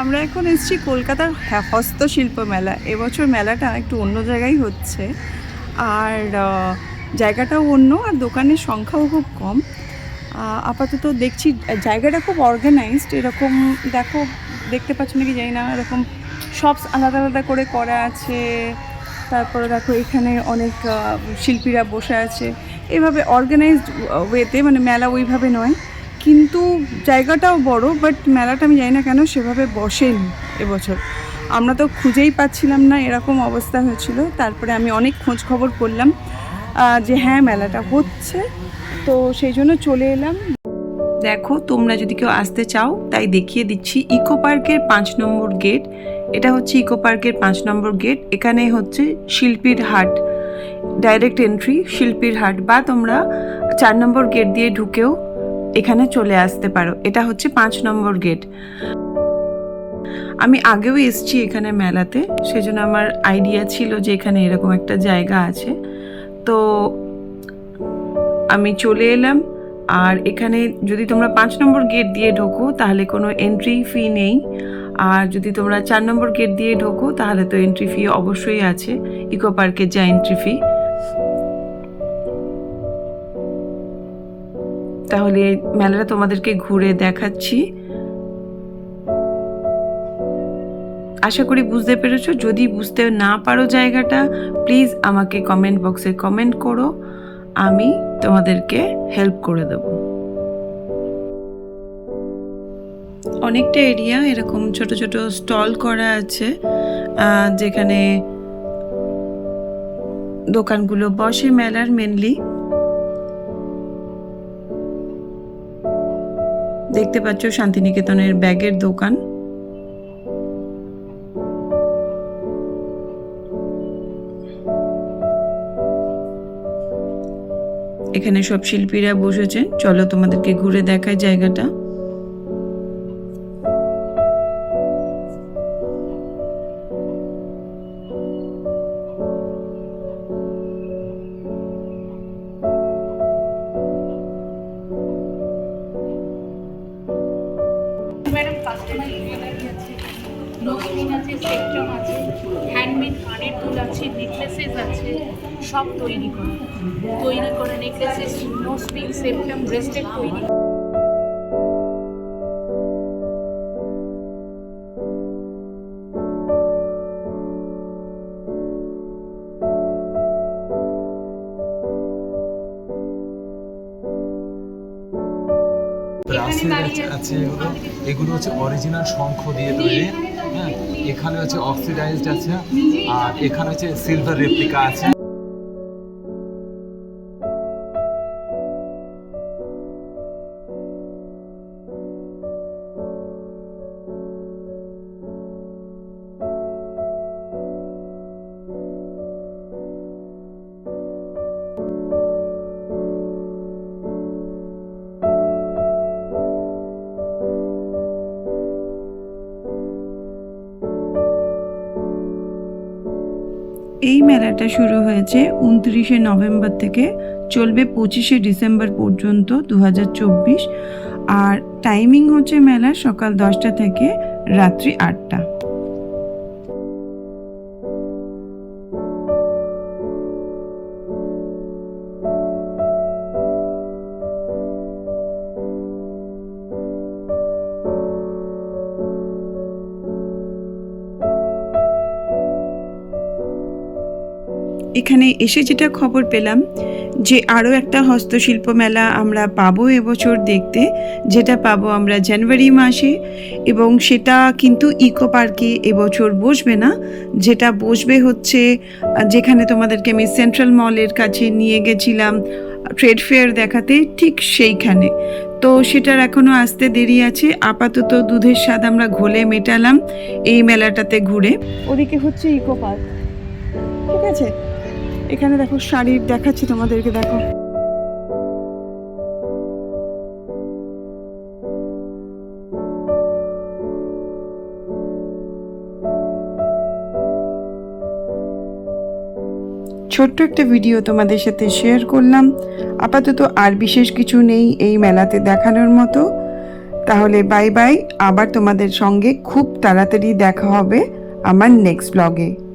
আমরা এখন এসেছি কলকাতার হস্তশিল্প মেলা। এবছর মেলাটা একটু অন্য জায়গায় হচ্ছে। আর জায়গাটাও অন্য, আর দোকানের সংখ্যাও খুব কম। আপাতত দেখছি, জায়গাটা খুব অর্গানাইজড এরকম, দেখো, দেখতে পাচ্ছ নাকি জানি না, এরকম শপস আলাদা আলাদা করে করা আছে। তারপরে দেখো, এখানে অনেক শিল্পীরা বসে আছে। এভাবে অর্গানাইজড ওয়েতে মানে মেলা ওইভাবে নয়। কিন্তু জায়গাটাও বড় বাট মেলাটা আমি জানি না কেন সেভাবে বসেনি এবছর। আমরা তো খুঁজেই পাচ্ছিলাম না, এরকম অবস্থা হয়েছিল। তারপরে আমি অনেক খোঁজ খবর করলাম যে হ্যাঁ মেলাটা হচ্ছে। তো সেই জন্য চলে এলাম। দেখো, তোমরা যদি কেউ আসতে চাও, তাই দেখিয়ে দিচ্ছি ইকো পার্কের পাঁচ নম্বর গেট। এটা হচ্ছে ইকো পার্কের পাঁচ নম্বর গেট। এখানে হচ্ছে শিল্পীর হাট। ডাইরেক্ট এন্ট্রি, শিল্পীর হাট। বা তোমরা চার নম্বর গেট দিয়ে ঢুকেও এখানে চলে আসতে পারো। এটা হচ্ছে পাঁচ নম্বর গেট। আমি আগেও এসেছি এখানে মেলাতে, সেজন্য আমার আইডিয়া ছিল যে এখানে এরকম একটা জায়গা আছে। তো আমি চলে এলাম, আর এখানে যদি তোমরা পাঁচ নম্বর গেট দিয়ে ঢোকো, তাহলে কোনো এন্ট্রি ফি নেই। আর যদি তোমরা চার নম্বর গেট দিয়ে ঢোকো, তাহলে তো এন্ট্রি ফি অবশ্যই আছে। ইকো পার্কের যা এন্ট্রি ফি তাহলে মেলাটা তোমাদেরকে ঘুরে দেখাচ্ছি। আশা করি বুঝতে পেরেছ। যদি বুঝতে না পারো জায়গাটা প্লিজ আমাকে কমেন্ট বক্সে কমেন্ট করো। আমি তোমাদেরকে হেল্প করে দেব। অনেকটা এরিয়া এরকম ছোট ছোট স্টল করা আছে যেখানে দোকানগুলো বসে মেলার মেনলি দেখতে পাচ্ছ শান্তিনিকেতনের ব্যাগের দোকান। এখানে সব শিল্পীরা বসেছে। চলো তোমাদেরকে ঘুরে দেখায় জায়গাটা। কাস্টমার জুয়েলারি আছে নোজপিন আছে স্পেকট্রাম আছে হ্যান্ডমেড কানের দুল আছে নেকলেসেস আছে, সব তৈরি করে। তৈরি করে নেকলেসেস স্পিন সেপ্টাম ব্রেসলেট তৈরি। আছে আছে এগুলো এগুলো হচ্ছে অরিজিনাল শঙ্খ দিয়ে তৈরি। হ্যাঁ এখানে হচ্ছে অক্সিডাইজড আছে। আর এখানে হচ্ছে সিলভার রেপ্লিকা আছে। এই মেলাটা শুরু হয়েছে উনত্রিশে নভেম্বর থেকে, চলবে পঁচিশে ডিসেম্বর পর্যন্ত দু হাজার চব্বিশ। আর টাইমিং হচ্ছে মেলা সকাল দশটা থেকে রাত্রি আটটা। এখানে এসে যেটা খবর পেলাম, যে আরও একটা হস্তশিল্প মেলা আমরা পাবো এবছর দেখতে, যেটা পাবো আমরা জানুয়ারি মাসে, এবং সেটা কিন্তু ইকো পার্কে এবছর বসবে না, যেটা বসবে হচ্ছে, যেখানে তোমাদেরকে আমি সেন্ট্রাল মলের কাছে নিয়ে গেছিলাম, ট্রেড ফেয়ার দেখাতে ঠিক সেইখানে। তো সেটার এখনও আসতে দেরি আছে, আপাতত দুধের স্বাদ আমরা ঘোলে মেটালাম এই মেলাটাতে ঘুরে। ওদিকে হচ্ছে ইকো পার্ক। ঠিক আছে? এখানে দেখো শাড়ি দেখাচ্ছি তোমাদেরকে, দেখো। ছোট্ট একটা ভিডিও তোমাদের সাথে শেয়ার করলাম। আপাতত আর বিশেষ কিছু নেই এই মেলাতে দেখানোর মতো। তাহলে বাই বাই, আবার তোমাদের সঙ্গে খুব তাড়াতাড়ি দেখা হবে আমার নেক্সট ব্লগে